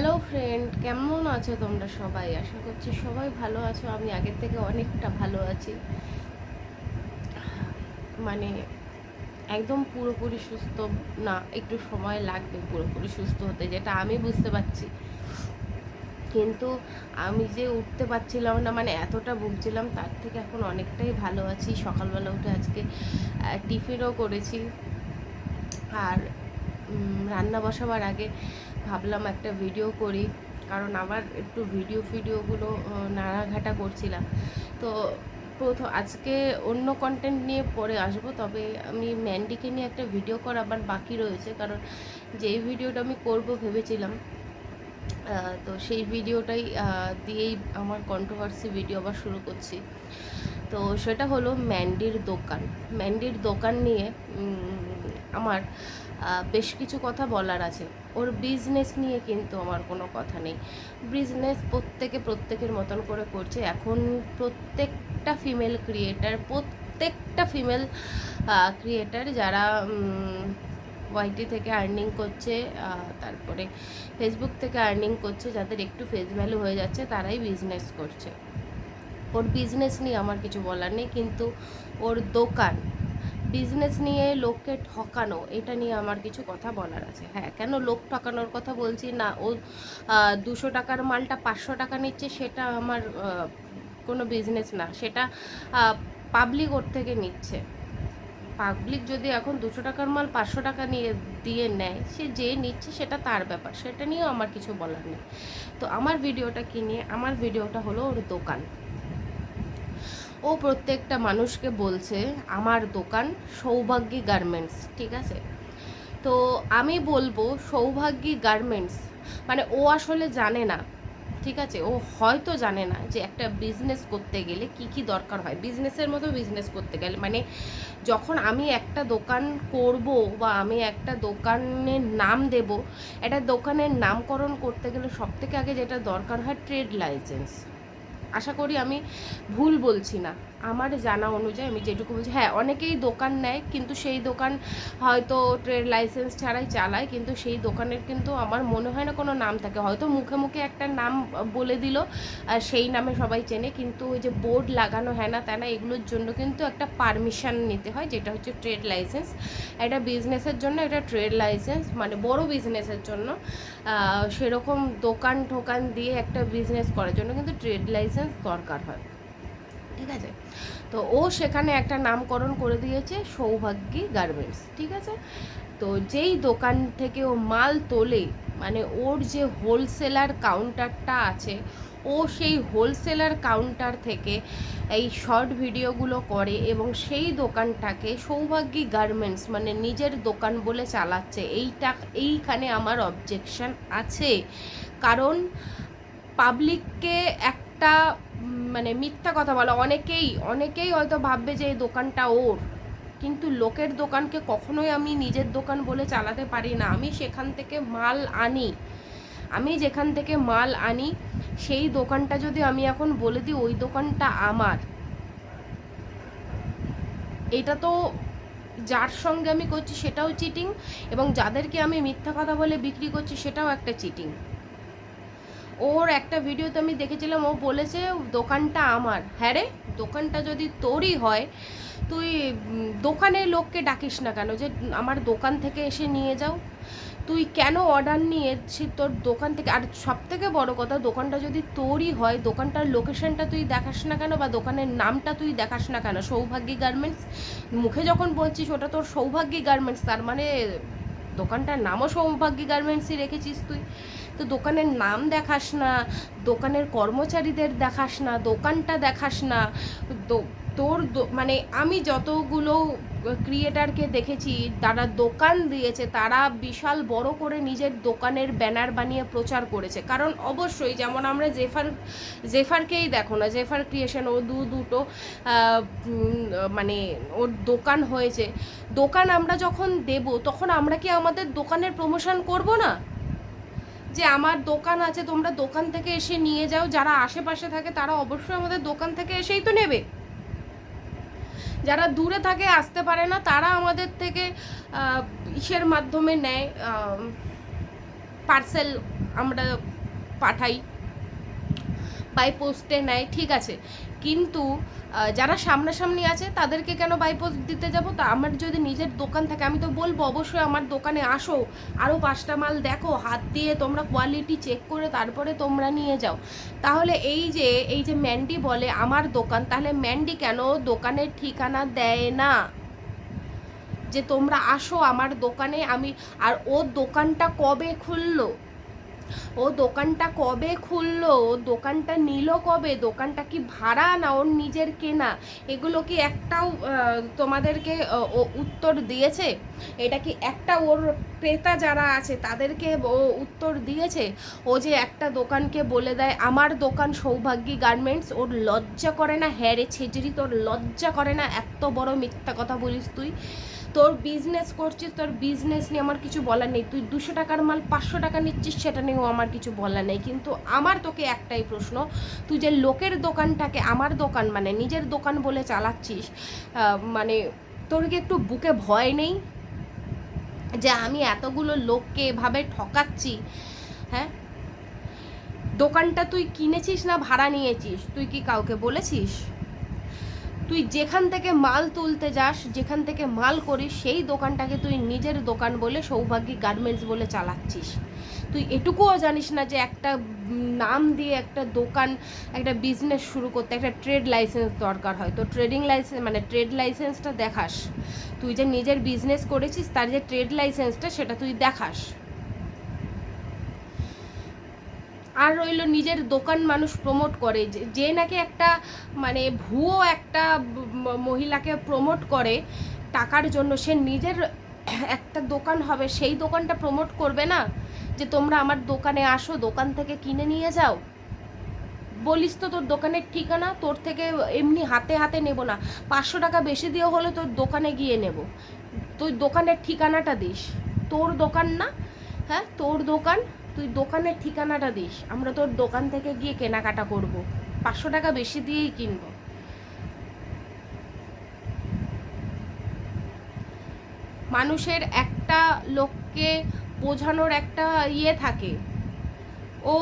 Hello friend কেমন আছো তোমরা সবাই? আশা করছি সবাই ভালো আছো। আমি আগের থেকে অনেকটা ভালো আছি। মানে একদম পুরোপুরি সুস্থ, না, একটু সময় লাগবে পুরোপুরি সুস্থ হতে, যেটা আমি বুঝতে পারছি। কিন্তু আমি যে উঠতে পারছিলাম না মানে এতটা ভুগছিলাম, তার থেকে এখন অনেকটাই ভালো আছি। সকালবেলা উঠে আজকে টিফিনও করেছি। আর রান্না বসাবার আগে ভাবলাম একটা ভিডিও করি, কারণ আমার একটু ভিডিও ফিডিওগুলো নাড়াঘাটা করছিলাম। তো প্রথম আজকে অন্য কন্টেন্ট নিয়ে পরে আসব, তবে আমি ম্যান্ডিকে নিয়ে একটা ভিডিও করা আবার বাকি রয়েছে, কারণ যেই ভিডিওটা আমি করব ভেবেছিলাম তো সেই ভিডিওটাই দিয়েই আমার কন্ট্রোভার্সি ভিডিও আবার শুরু করছি। তো সেটা হলো ম্যান্ডির দোকান। ম্যান্ডির দোকান নিয়ে আমার বেশ কিছু কথা বলার আছে। ওর বিজনেস নিয়ে কিন্তু আমার কোনো কথা নেই। বিজনেস প্রত্যেকে প্রত্যেকের মতন করে করছে। এখন প্রত্যেকটা ফিমেল ক্রিয়েটার প্রত্যেকটা ফিমেল ক্রিয়েটার যারা ওয়াইটি থেকে আর্নিং করছে তারপরে ফেসবুক থেকে আর্নিং করছে, যাদের একটু ফেস ভ্যালু হয়ে যাচ্ছে, তারাই বিজনেস করছে। ওর বিজনেস নিয়ে আমার কিছু বলার নেই, কিন্তু ওর দোকান বিজনেস নিয়ে লোককে ঠকানো, এটা নিয়ে আমার কিছু কথা বলার আছে। হ্যাঁ কেন লোক ঠকানোর কথা বলছি? না, ও দুশো টাকার মালটা পাঁচশো টাকা নিচ্ছে, সেটা আমার কোনো বিজনেস না। সেটা পাবলিক ওর থেকে নিচ্ছে। পাবলিক যদি এখন দুশো টাকার মাল পাঁচশো টাকা নিয়ে, দিয়ে নেয়, সে যে নিচ্ছে সেটা তার ব্যাপার, সেটা নিয়েও আমার কিছু বলার নেই। তো আমার ভিডিওটা কি নিয়ে? আমার ভিডিওটা হলো ওর দোকান। ও প্রত্যেকটা মানুষকে বলছে, আমার দোকান সৌভাগ্যী গার্মেন্টস ঠিক আছে? তো আমি বলব সৌভাগ্যী গার্মেন্টস মানে ও আসলে জানে না, ঠিক আছে? ও হয়তো জানে না যে একটা বিজনেস করতে গেলে কি কি দরকার হয়। বিজনেসের মতো বিজনেস করতে গেলে মানে যখন আমি একটা দোকান করব বা আমি একটা দোকানের নাম দেব, একটা দোকানের নামকরণ করতে গেলে সব থেকে আগে যেটা দরকার হয় ট্রেড লাইসেন্স। আশা করি আমি ভুল বলছি না। আমার জানা অনুযায়ী আমি যেটুকু বলছি হ্যাঁ অনেকেই দোকান নেয়, কিন্তু সেই দোকান হয়তো ট্রেড লাইসেন্স ছাড়াই চালায়, কিন্তু সেই দোকানের কিন্তু আমার মনে হয় না কোনো নাম থাকে। হয়তো মুখে মুখে একটা নাম বলে দিল সেই নামে সবাই চেনে, কিন্তু ওই যে বোর্ড লাগানো হ্যাঁ না ত্যানা এগুলোর জন্য কিন্তু একটা পারমিশন নিতে হয়, যেটা হচ্ছে ট্রেড লাইসেন্স। একটা বিজনেসের জন্য, এটা ট্রেড লাইসেন্স মানে বড় বিজনেসের জন্য। সেরকম দোকান ঠোকান দিয়ে একটা বিজনেস করার জন্য কিন্তু ট্রেড লাইসেন্স দরকার হয়। ঠিক আছে? তো ও সেখানে একটা নামকরণ করে দিয়েছে সৌভাগ্যী গার্মেন্টস, ঠিক আছে? তো যেই দোকান থেকে ও মাল তোলে মানে ওর যে হোলসেলার কাউন্টারটা আছে, ও সেই হোলসেলার কাউন্টার থেকে এই শর্ট ভিডিওগুলো করে এবং সেই দোকানটাকে সৌভাগ্যী গার্মেন্টস মানে নিজের দোকান বলে চালাচ্ছে, এইটা, এইখানে আমার অবজেকশন আছে। কারণ পাবলিককে একটা মানে মিথ্যা কথা বলা। অনেকেই অনেকেই হয়তো ভাববে যে এই দোকানটা ওর। কিন্তু লোকের দোকানকে কখনোই আমি নিজের দোকান বলে চালাতে পারি না। আমি সেখান থেকে মাল আনি। আমি যেখান থেকে মাল আনি, সেই দোকানটা যদি আমি এখন বলে দিই, ওই দোকানটা আমার। এটা তো যার সঙ্গে আমি করছি সেটাও চিটিং এবং যাদেরকে আমি মিথ্যা কথা বলে বিক্রি করছি সেটাও একটা চিটিং ওর একটা ভিডিওতে আমি দেখেছিলাম, ও বলেছে, দোকানটা আমার। হ্যাঁ রে, দোকানটা যদি তোরই হয়, তুই দোকানের লোককে ডাকিস না কেন? যে, আমার দোকান থেকে এসে নিয়ে যাও। তুই কেন অর্ডার নিয়ে তোর দোকান থেকে? আর সব থেকে বড় কথা, দোকানটা যদি তোরই হয়, দোকানটার লোকেশনটা তুই দেখাস না কেন বা দোকানের নামটা তুই দেখাস না কেন? সৌভাগ্যী গার্মেন্টস মুখে যখন বলছিস, ওটা তোর সৌভাগ্যী গার্মেন্টস তার মানে দোকানটার নামও সৌভাগ্যী গার্মেন্টসই রেখেছিস তুই। তো দোকানের নাম দেখাস না, দোকানের কর্মচারীদের দেখাস না, দোকানটা দেখাস না তোর মানে আমি যতগুলো ক্রিয়েটারকে দেখেছি, তারা দোকান দিয়েছে, তারা বিশাল বড় করে নিজের দোকানের ব্যানার বানিয়ে প্রচার করেছে। কারণ অবশ্যই যেমন আমরা জেফার জেফারকেই দেখো না জেফার ক্রিয়েশন ও দু দুটো মানে ওর দোকান হয়েছে। দোকান আমরা যখন দেব, তখন আমরা কি আমাদের দোকানের প্রমোশন করব না? যে আমার দোকান আছে, তোমরা দোকান থেকে এসে নিয়ে যাও, যারা আশেপাশে থাকে, তারা অবশ্যই আমাদের দোকান থেকে এসেই তো নেবে। যারা দূরে থাকে, আসতে পারে না, তারা আমাদের থেকে ইসের মাধ্যমে নেয় পার্সেল আমরা পাঠাই। বাই পোস্টে নেয়, ঠিক আছে। কিন্তু যারা সামনাসামনি আছে, তাদেরকে কেন বাই পোস্ট দিতে যাব? তা আমার যদি নিজের দোকান থাকে, আমি তো বলব, অবশ্যই আমার দোকানে আসো। আরও পাঁচটা মাল দেখো, হাত দিয়ে তোমরা কোয়ালিটি চেক করে তারপরে তোমরা নিয়ে যাও। তাহলে এই যে এই যে ম্যান্ডি বলে আমার দোকান, তাহলে ম্যান্ডি কেন দোকানের ঠিকানা দেয় না? যে তোমরা আসো আমার দোকানে, আমি, আর ও দোকানটা কবে খুললো? ও দোকানটা কবে খুললো? ও দোকানটা নিল কবে? দোকানটা কি ভাড়া না ওর নিজের কেনা? এগুলো কি একটাও তোমাদেরকে ও উত্তর দিয়েছে? এটা কি একটা ওর ক্রেতা যারা আছে তাদেরকে ও উত্তর দিয়েছে? ও যে একটা দোকানকে বলে দেয়, আমার দোকান সৌভাগ্যী গার্মেন্টস, ওর লজ্জা করে না হ্যাঁ রে ছেজরি, তোর লজ্জা করে না, এত বড় মিথ্যা কথা বলিস তুই? তোর বিজনেস করছিস, তোর বিজনেস নিয়ে আমার কিছু বলার নেই। তুই দুশো টাকার মাল, পাঁচশো টাকা নিচ্ছিস, সেটা নিয়েও আমার কিছু বলার নেই। কিন্তু আমার তোকে একটাই প্রশ্ন, তুই যে লোকের দোকানটাকে আমার দোকান মানে নিজের দোকান বলে চালাচ্ছিস মানে তোর কি একটু বুকে ভয় নেই? যে আমি এতগুলো লোককে এভাবে ঠকাচ্ছি হ্যাঁ? দোকানটা তুই কিনেছিস না ভাড়া নিয়েছিস? তুই কি কাউকে বলেছিস? তুই যেখান থেকে মাল তুলতে যাস, যেখান থেকে মাল করিস, সেই দোকানটাকে তুই নিজের দোকান বলে সৌভাগ্যী গার্মেন্টস বলে চালাচ্ছিস। তুই এটুকুও জানিস না যে একটা নাম দিয়ে একটা দোকান, একটা বিজনেস শুরু করতে একটা ট্রেড লাইসেন্স দরকার হয়। তো ট্রেডিং লাইসেন্স মানে ট্রেড লাইসেন্সটা দেখাস। তুই যে নিজের বিজনেস করেছিস, তার যে ট্রেড লাইসেন্সটা সেটা তুই দেখাস। আর রইল নিজের দোকান মানুষ প্রমোট করে। যে- নাকি একটা মানে ভুয়ো একটা মহিলাকে প্রমোট করে টাকার জন্য, সে নিজের একটা দোকান হবে, সেই দোকানটা প্রমোট করবে না? যে তোমরা আমার দোকানে আসো, দোকান থেকে কিনে নিয়ে যাও? বলিস তো তোর দোকানের ঠিকানা, তোর থেকে এমনি হাতে হাতে নেব না। পাঁচশো টাকা বেশি দিয়ে হলে তোর দোকানে গিয়ে নেব। তুই দোকানের ঠিকানাটা দিস। তোর দোকান না হ্যাঁ? তোর দোকান তুই দোকানের ঠিকানাটা দিস। আমরা তোর দোকান থেকে গিয়ে কেনাকাটা করব। পাঁচশো টাকা বেশি দিয়েই কিনবো। মানুষের একটা লোককে বোঝানোর একটা ইয়ে থাকে। ও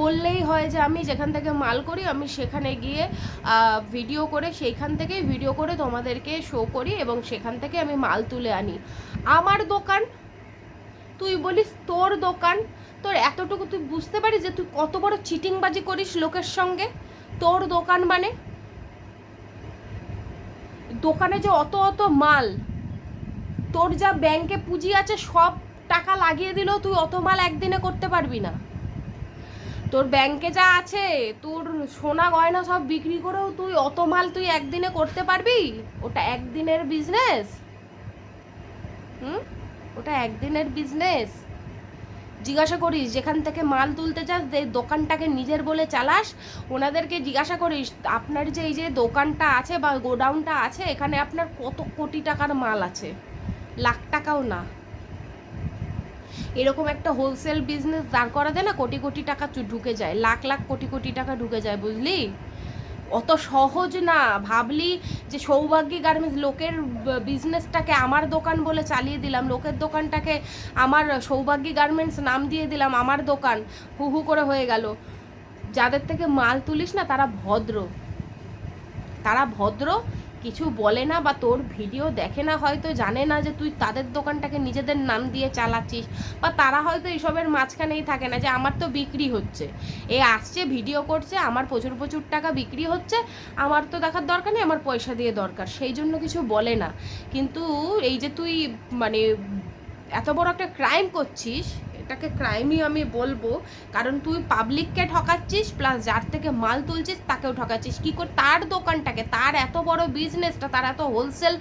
বললেই হয় যে, আমি যেখান থেকে মাল করি, আমি সেখানে গিয়ে ভিডিও করে, সেইখান থেকেই ভিডিও করে তোমাদেরকে শো করি এবং সেখান থেকে আমি মাল তুলে আনি। আমার দোকান তুই বলিস তোর দোকান, তোর এতটুকু তুই বুঝতে পারিস যে তুই কত বড় চিটিংবাজি করিস লোকের সঙ্গে? তোর দোকান মানে? দোকানে যে অত অত মাল, তোর যা ব্যাংকে পুঁজি আছে সব টাকা লাগিয়ে দিলেও তুই অত মাল একদিনে করতে পারবি না। তোর ব্যাংকে যা আছে, তোর সোনা গয়না সব বিক্রি করেও তুই অত মাল তুই একদিনে করতে পারবি? ওটা একদিনের বিজনেস হুম? ওটা একদিনের বিজনেস জিজ্ঞাসা করিস, যেখান থেকে মাল তুলতে যাস যে দোকানটাকে নিজের বলে চালাস, ওনাদেরকে জিজ্ঞাসা করিস, আপনার যে এই যে দোকানটা আছে বা গোডাউনটা আছে, এখানে আপনার কত কোটি টাকার মাল আছে? লাখ টাকাও না। এরকম একটা হোলসেল বিজনেস দাঁড় করা যায় না কোটি কোটি টাকা ঢুকে যায়, লাখ লাখ কোটি কোটি টাকা ঢুকে যায়, বুঝলি? অত সহজ না। ভাবলি যে সৌভাগ্যী গার্মেন্টস, লোকের বিজনেসটাকে আমার দোকান বলে চালিয়ে দিলাম, লোকের দোকানটাকে আমার সৌভাগ্যী গার্মেন্টস নাম দিয়ে দিলাম, আমার দোকান, হু হু করে হয়ে গেল। যাদের থেকে মাল তুলিস না, তারা ভদ্র। তারা ভদ্র কিছু বলে না বা তোর ভিডিও দেখে না, হয়তো জানে না যে তুই তাদের দোকানটাকে নিজেদের নাম দিয়ে চালাচ্ছিস বা তারা হয়তো এসবের মাঝখানেই থাকে না যে আমার তো বিক্রি হচ্ছে। এ আসছে, ভিডিও করছে, আমার প্রচুর প্রচুর টাকা বিক্রি হচ্ছে, আমার তো দেখার দরকার নেই, আমার পয়সা দিয়ে দরকার, সেই জন্য কিছু বলে না। কিন্তু এই যে তুই মানে এত বড় একটা ক্রাইম করছিস এটাকে ক্রাইমই আমি বলব, কারণ তুই পাবলিককে ঠকাচ্ছিস প্লাস যার থেকে মাল তুলছিস, তাকেও ঠকাচ্ছিস। কি করে, তার দোকানটাকে, তার এত বড় বিজনেসটা তার এত হোলসেল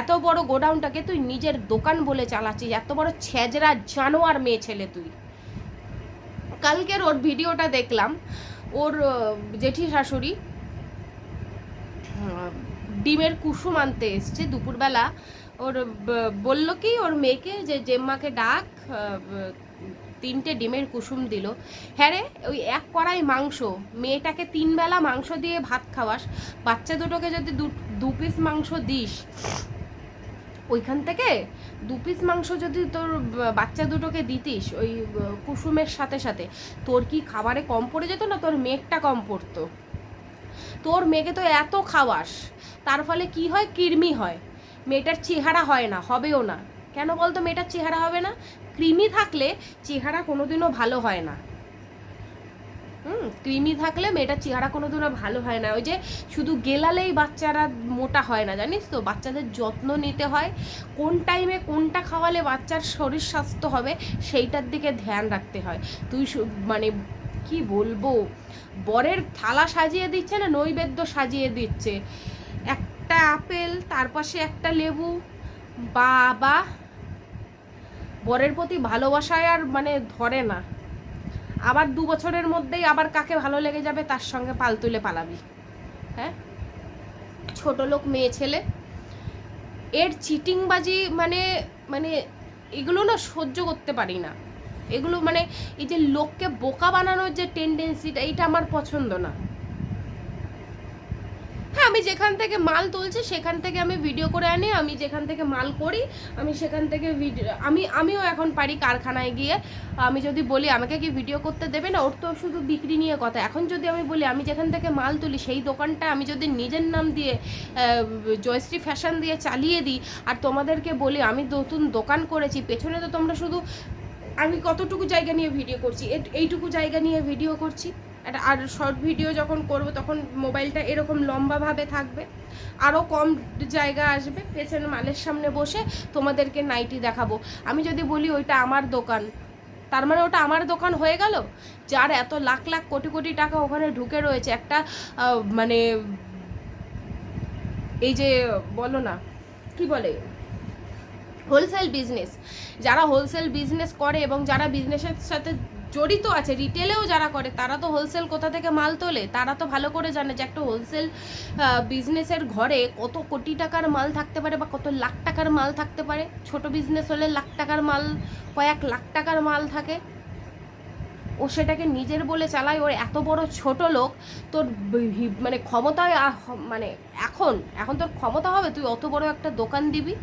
এত বড় গোডাউনটাকে তুই নিজের দোকান বলে চালাচ্ছিস। এত বড় ছেজরা জানোয়ার মেয়ে ছেলে তুই। কালকের ওর ভিডিওটা দেখলাম, ওর জেঠি শাশুড়ি ডিমের কুসুম আনতে এসছে দুপুরবেলা। ওর বলল কি, ওর মেয়েকে যে জেম্মাকে ডাক তিনটে ডিমের কুসুম দিল। হ্যাঁ রে, ওই এক কড়াই মাংস, মেয়েটাকে তিন বেলা মাংস দিয়ে ভাত খাওয়াস, বাচ্চা দুটোকে যদি দু দু পিস মাংস দিস, ওইখান থেকে দু পিস মাংস যদি তোর বাচ্চা দুটোকে দিতিস ওই, কুসুমের সাথে সাথে, তোর কি খাবারে কম পড়ে যেত না? তোর মেঘটা কম পড়তো। তোর মেয়েকে তো এত খাওয়াস, তার ফলে কি হয়? কৃমি হয়। মেয়েটার চেহারা হয় না, হবেও না। কেন বলতো? মেয়েটার চেহারা হবে না? কৃমি থাকলে চেহারা কোনোদিনও ভালো হয় না। হুম কৃমি থাকলে মেয়েটার চেহারা কোনোদিনও ভালো হয় না। ওই যে শুধু গেলালেই বাচ্চারা মোটা হয় না, জানিস তো? বাচ্চাদের যত্ন নিতে হয়। কোন টাইমে কোনটা খাওয়ালে বাচ্চার শরীর স্বাস্থ্য হবে সেইটার দিকে ধ্যান রাখতে হয়। তুই মানে কি বলব? বরের থালা সাজিয়ে দিচ্ছে না, নৈবেদ্য সাজিয়ে দিচ্ছে? একটা আপেল, তার পাশে একটা লেবু, বাবা বরের প্রতি ভালোবাসায় আর মানে ধরে না। আবার দু বছরের মধ্যেই আবার কাকে ভালো লেগে যাবে তার সঙ্গে পাল তুলে পালাবি। হ্যাঁ? ছোট লোক, মেয়ে, ছেলে। এর চিটিংবাজি মানে মানে এগুলো না সহ্য করতে পারি না। এগুলো মানে এই যে লোককে বোকা বানানোর যে টেন্ডেন্সিটা এইটা আমার পছন্দ না। হ্যাঁ আমি যেখান থেকে মাল তুলছি, সেখান থেকে আমি ভিডিও করে আনি, আমি যেখান থেকে মাল করি, আমি সেখান থেকে ভিডিও আমি, আমিও এখন পারি কারখানায় গিয়ে। আমি যদি বলি, আমাকে কি ভিডিও করতে দেবে না? ওর তো শুধু বিক্রি নিয়ে কথা। এখন যদি আমি বলি, আমি যেখান থেকে মাল তুলি, সেই দোকানটা আমি যদি নিজের নাম দিয়ে জয়শ্রী ফ্যাশন দিয়ে চালিয়ে দিই, আর তোমাদেরকে বলি, আমি নতুন দোকান করেছি, পেছনে তো তোমরা শুধু, আমি কতটুকু জায়গা নিয়ে ভিডিও করছি? এইটুকু জায়গা নিয়ে ভিডিও করছি? একটা আর শর্ট ভিডিও যখন করব, তখন মোবাইলটা এরকম লম্বাভাবে থাকবে। আরও কম জায়গা আসবে, পেছনে মালের সামনে বসে তোমাদেরকে নাইটি দেখাবো। আমি যদি বলি ওইটা আমার দোকান, তার মানে ওটা আমার দোকান হয়ে গেল? যার এত লাখ লাখ কোটি কোটি টাকা ওখানে ঢুকে রয়েছে, একটা মানে এই যে বলো না, কি বলে? হোলসেল বিজনেস যারা হোলসেল বিজনেস করে এবং যারা বিজনেসের সাথে জড়িত আছে রিটেলেও যারা করে, তারা তো হোলসেল কোথা থেকে মাল তোলে? তারা তো ভালো করে জানে যে একটা হোলসেল বিজনেসের ঘরে কত কোটি টাকার মাল থাকতে পারে বা কত লাখ টাকার মাল থাকতে পারে? ছোট বিজনেস হলে লাখ টাকার মাল, কয়েক লাখ টাকার মাল থাকে। ও সেটাকে নিজের বলে চালায়, ওর এত বড় ছোট লোক, তোর মানে ক্ষমতায় মানে এখন এখন তোর ক্ষমতা হবে, তুই অত বড় একটা দোকান দিবি?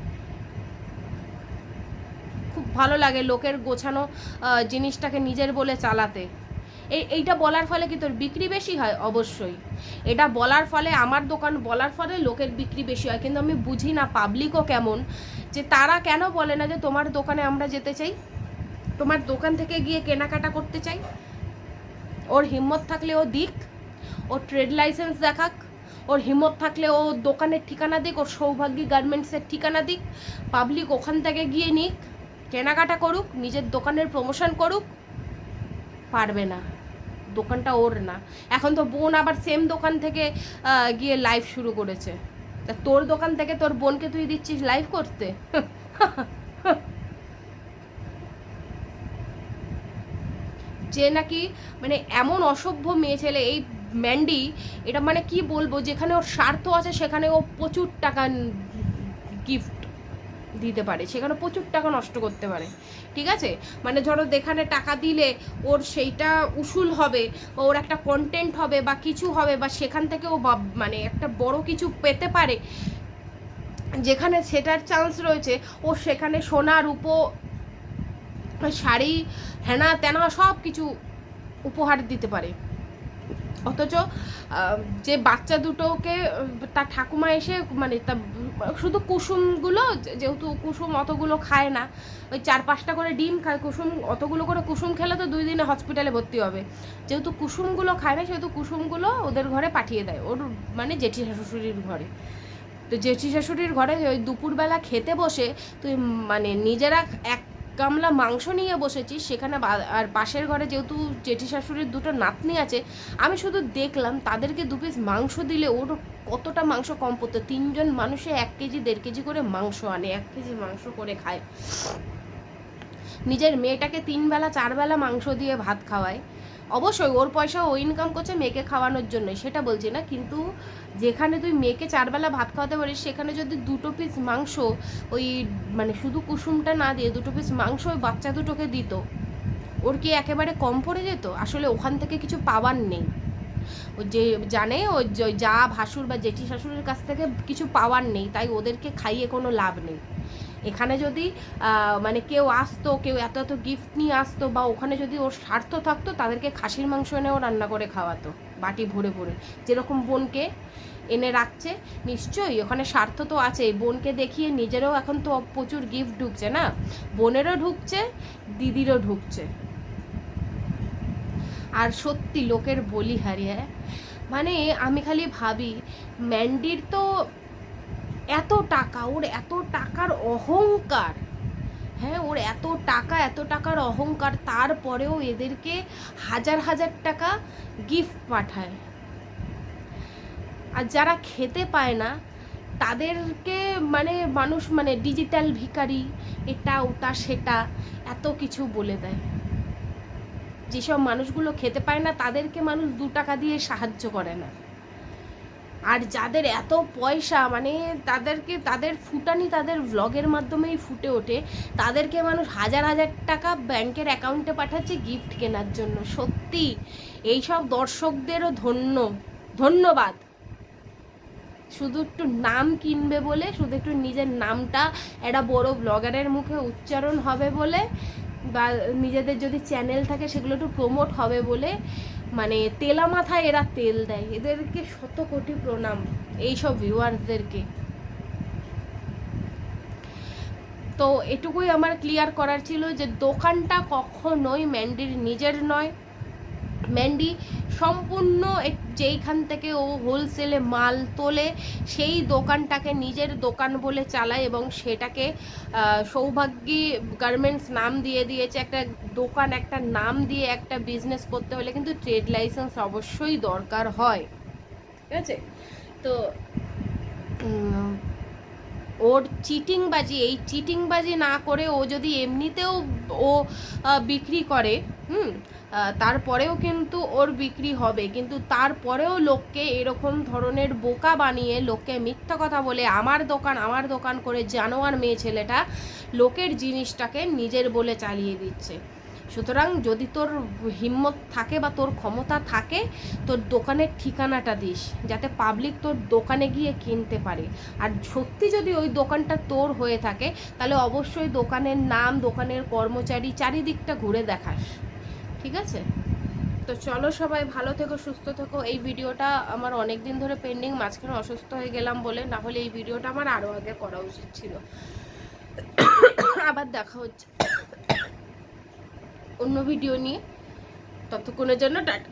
ভালো লাগে লোকের গোছানো জিনিসটাকে নিজের বলে চালাতে। এই, এইটা বলার ফলে কি তোর বিক্রি বেশি হয়? অবশ্যই। এটা বলার ফলে, আমার দোকান বলার ফলে লোকের বিক্রি বেশি হয়। কিন্তু আমি বুঝি না পাবলিকও কেমন, যে তারা কেন বলে না যে তোমার দোকানে আমরা যেতে চাই? তোমার দোকান থেকে গিয়ে কেনাকাটা করতে চাই? ওর হিম্মত থাকলে ও দিক, ওর ট্রেড লাইসেন্স দেখাক, ওর হিম্মত থাকলে ও দোকানের ঠিকানা দিক, ওর সৌভাগ্যী গার্মেন্টসের ঠিকানা দিক পাবলিক ওখান থেকে গিয়ে নিক। কেনাকাটা করুক, নিজের দোকানের প্রমোশন করুক, পারবে না। দোকানটা ওর না। এখন তো বোন আবার সেম দোকান থেকে গিয়ে লাইভ শুরু করেছে। তা তোর দোকান থেকে তোর বোনকে তুই দিচ্ছিস লাইভ করতে? যে নাকি মানে এমন অসভ্য মেয়ে ছেলে, এই ম্যান্ডি, এটা মানে কি বলব? যেখানে ওর স্বার্থ আছে, সেখানে ও প্রচুর টাকা গিফট দিতে পারে, সেখানে প্রচুর টাকা নষ্ট করতে পারে। ঠিক আছে? মানে ধরো যেখানে টাকা দিলে ওর সেইটা উসুল হবে বা ওর একটা কন্টেন্ট হবে বা কিছু হবে বা সেখান থেকে ও মানে একটা বড় কিছু পেতে পারে, যেখানে সেটার চান্স রয়েছে, ও সেখানে সোনা, রূপো, শাড়ি, হেনা, তেনা সব কিছু উপহার দিতে পারে। অথচ যে বাচ্চা দুটোকে তার ঠাকুমা এসে মানে তা শুধু কুসুমগুলো, যেহেতু কুসুম অতগুলো খায় না, ওই চার পাঁচটা করে ডিম খায়, কুসুম, অতগুলো করে কুসুম খেলে তো দুই দিনে হসপিটালে ভর্তি হবে। যেহেতু কুসুমগুলো খায় না, সেহেতু কুসুমগুলো ওদের ঘরে পাঠিয়ে দেয়, ওর মানে জেঠি শাশুড়ির ঘরে। তো জেঠি শাশুড়ির ঘরে ওই দুপুরবেলা খেতে বসে, তুই মানে নিজেরা এক গামলা মাংস নিয়ে বসেছি, সেখানে আর পাশের ঘরে যেহেতু জেঠি শাশুড়ির দুটো নাতনি আছে, আমি শুধু দেখলাম তাদেরকে দু পিস মাংস দিলে ওর কতটা মাংস কম পড়তো। তিনজন মানুষে এক কেজি, দেড় কেজি করে মাংস আনে, এক কেজি মাংস করে খায়। নিজের মেয়েটাকে তিন বেলা চার বেলা মাংস দিয়ে ভাত খাওয়ায়। অবশ্যই, ওর পয়সা ও ইনকাম করছে মেয়েকে খাওয়ানোর জন্য সেটা বলছি না। কিন্তু যেখানে তুই মেয়েকে চারবেলা ভাত খাওয়াতে পারিস, সেখানে যদি দুটো পিস মাংস ওই মানে শুধু কুসুমটা না দিয়ে দুটো পিস মাংস ওই বাচ্চা দুটোকে দিত, ওর কি একেবারে কম পড়ে যেত? আসলে ওখান থেকে কিছু পাওয়ার নেই। ও যে জানে, ও যা ভাসুর বা জেঠি শাশুড়ির কাছ থেকে কিছু পাওয়ার নেই, তাই ওদেরকে খাইয়ে কোনো লাভ নেই। এখানে যদি মানে কেউ আসতো, কেউ এত এত গিফট নিয়ে আসতো বা ওখানে যদি ওর স্বার্থ থাকতো, তাদেরকে খাসির মাংস এনেও রান্না করে খাওয়াতো, বাটি ভরে ভরে। যেরকম বোনকে এনে রাখছে, নিশ্চয়ই ওখানে স্বার্থ তো আছেই। বোনকে দেখিয়ে নিজেরও এখন তো প্রচুর গিফট ঢুকছে না? বোনেরও ঢুকছে, দিদিরও ঢুকছে। আর সত্যি লোকের বলি হারিয়ে মানে আমি খালি ভাবি, ম্যান্ডির তো এত টাকা, ওর এত টাকার অহংকার। হ্যাঁ ওর এত টাকা, এত টাকার অহংকার, তারপরেও এদেরকে হাজার হাজার টাকা গিফট পাঠায়। আর যারা খেতে পায় না, তাদেরকে মানে মানুষ মানে ডিজিটাল ভিখারি, এটা, ওটা, সেটা, এত কিছু বলে দেয়। যেসব মানুষগুলো খেতে পায় না, তাদেরকে মানুষ দু টাকা দিয়ে সাহায্য করে না। আর যাদের এত পয়সা মানে তাদেরকে, তাদের ফুটানি তাদের ব্লগের মাধ্যমেই ফুটে ওঠে, তাদেরকে মানুষ হাজার হাজার টাকা ব্যাংকের অ্যাকাউন্টে পাঠাচ্ছে গিফট কেনার জন্য। সত্যি, এইসব দর্শকদেরও ধন্য, ধন্যবাদ। শুধু একটু নাম কিনবে বলে, শুধু একটু নিজের নামটা একটা বড় ব্লগারের মুখে উচ্চারণ হবে বলে, বা নিজেদের যদি চ্যানেল থাকে সেগুলো একটু প্রমোট হবে বলে মানে তেলা মাথায় এরা তেল দেয়। এদেরকে শত কোটি প্রণাম এইসব ভিউয়ার্সদেরকে তো এটুকুই আমার ক্লিয়ার করার ছিল যে দোকানটা কখনোই ম্যান্ডির নিজের নয় ম্যান্ডি সম্পূর্ণ যেইখান থেকে ও হোলসেলে মাল তোলে, সেই দোকানটাকে নিজের দোকান বলে চালায় এবং সেটাকে সৌভাগ্যী গার্মেন্টস নাম দিয়ে দিয়েছে। একটা দোকান, একটা নাম দিয়ে একটা বিজনেস করতে হলে কিন্তু ট্রেড লাইসেন্স অবশ্যই দরকার হয়। ঠিক আছে? তো ওর চিটিংবাজি, এই চিটিংবাজি না করে ও যদি এমনিতেও ও বিক্রি করে, হুম তারপরেও কিন্তু ওর বিক্রি হবে। কিন্তু তারপরেও লোককে এরকম ধরনের বোকা বানিয়ে, লোককে মিথ্যা কথা বলে, আমার দোকান আমার দোকান করে জানোয়ার মেয়ে ছেলেটা লোকের জিনিসটাকে নিজের বলে চালিয়ে দিচ্ছে। সুতরাং যদি তোর হিম্মত থাকে বা তোর ক্ষমতা থাকে, তোর দোকানের ঠিকানাটা দিস, যাতে পাবলিক তোর দোকানে গিয়ে কিনতে পারে। আর সত্যি যদি ওই দোকানটা তোর হয়ে থাকে, তাহলে অবশ্যই দোকানের নাম, দোকানের কর্মচারী চারিদিকটা ঘুরে দেখাস। ঠিক আছে? তো চলো সবাই ভালো থেকো, সুস্থ থেকো। এই ভিডিওটা আমার অনেক দিন ধরে পেন্ডিং মাঝখানে অসুস্থ হয়ে গেলাম বলে। না হলে এই ভিডিওটা আমার আরও আগে করা উচিত ছিল। আবার দেখা হচ্ছে। অন্য ভিডিও নিয়ে। ততক্ষণের জন্য টাটা।